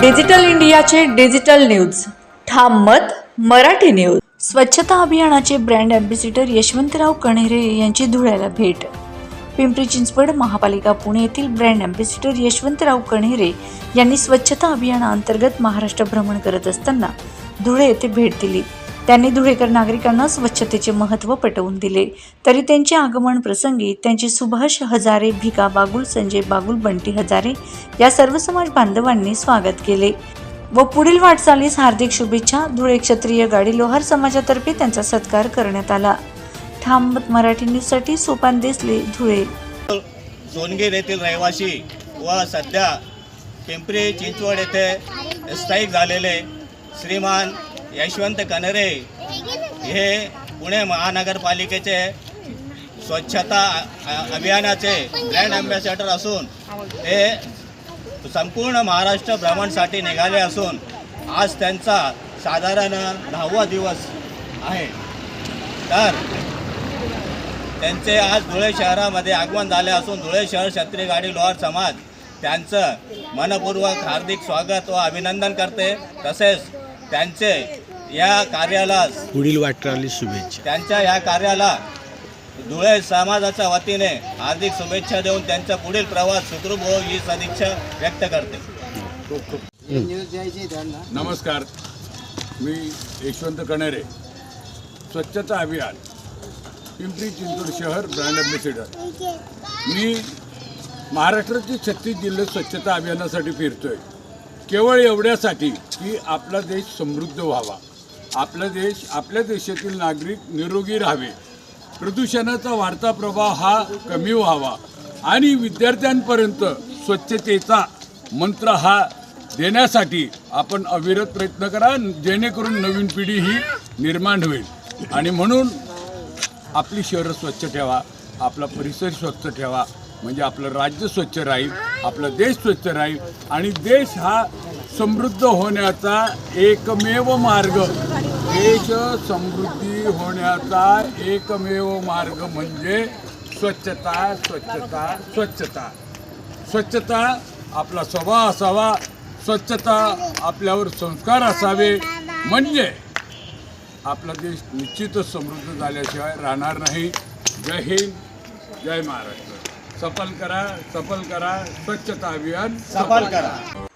Digital इंडियाचे digital news. ठाम मत मराठी न्यूज. स्वच्छता अभियानाचे ब्रँड अँबॅसिडर यशवंतराव कणेरे यांची धुळ्याला भेट. पिंपरी चिंचवड महापालिका पुणे येथील ब्रँड अँबॅसिडर यशवंतराव कणेरे यांनी स्वच्छता अभियानाअंतर्गत महाराष्ट्र भ्रमण करत असताना धुळे येथे भेट दिली. त्यांनी धुळेकर नागरिकांना स्वच्छतेचे महत्त्व पटवून दिले. तरी त्यांचे आगमन प्रसंगी त्यांचे सुभाष हजारे भिका बागुल संजय बागुल बंटी हजारे या सर्व समाज बांधवांनी स्वागत केले. व पुढील वाटचालीस हार्दिक शुभेच्छा. धुळे क्षत्रिय गाडी लोहार समाजातर्फे त्यांचा सत्कार करण्यात आला. थांबत मत मराठी न्यूजसाठी सोपान देसले धुळे. सोनगीर येथील रहिवासी व सध्या पिंपरी चिंचवड येथे स्थायिक झालेले श्रीमान यशवंत कनरे हे पुणे महानगरपालिकेचे स्वच्छता अभियानाचे ब्रँड अँबॅसेडर असून ते संपूर्ण महाराष्ट्र भ्रमणसाठी निघाले असून आज त्यांचा साधारण दहावा दिवस आहे. तर त्यांचे आज धुळे शहरामध्ये आगमन झाले असून धुळे शहर क्षत्रिय गाडी लोहार समाज त्यांचं मनपूर्वक हार्दिक स्वागत व अभिनंदन करते. तसेच त्यांचे या कार्याला पुढील वाटचाली शुभेच्छा. त्यांच्या या कार्याला धुळे समाजाच्या वतीने हार्दिक शुभेच्छा देऊन त्यांचा पुढील प्रवास सुखरूप हो ही सदिच्छा व्यक्त करते. नमस्कार. मी यशवंत कणेरे. स्वच्छता अभियान. पिंपरी चिंचवड शहर ब्रँड अँबॅसिडर मी महाराष्ट्राचे छत्तीस जिल्हे स्वच्छता अभियानासाठी फिरतोय. केवळ एवढ्यासाठी की आपला देश समृद्ध व्हावा. आपला देश आपल्या देशातील नागरिक निरोगी राहावे. प्रदूषणाचा वाढता प्रभाव हा कमी व्हावा. आणि विद्यार्थ्यांपर्यंत स्वच्छतेचा मंत्र हा देण्यासाठी आपण अविरत प्रयत्न करा जेणेकरून नवीन पिढी ही निर्माण होईल. आणि म्हणून आपली शहरं स्वच्छ ठेवा आपला परिसर स्वच्छ ठेवा. म्हणजे आपलं राज्य स्वच्छ राहील आपला देश स्वच्छ राहील. आणि देश हा समृद्ध होण्याचा एकमेव मार्ग. देश समृद्धी होण्याचा एकमेव मार्ग म्हणजे स्वच्छता स्वच्छता स्वच्छता. स्वच्छता आपला स्वभाव असावा. स्वच्छता आपल्यावर संस्कार असावे. म्हणजे आपला देश निश्चितच समृद्ध झाल्याशिवाय राहणार नाही. जय हिंद जय महाराष्ट्र. सफल करा सफल करा. स्वच्छता अभियान सफल करा.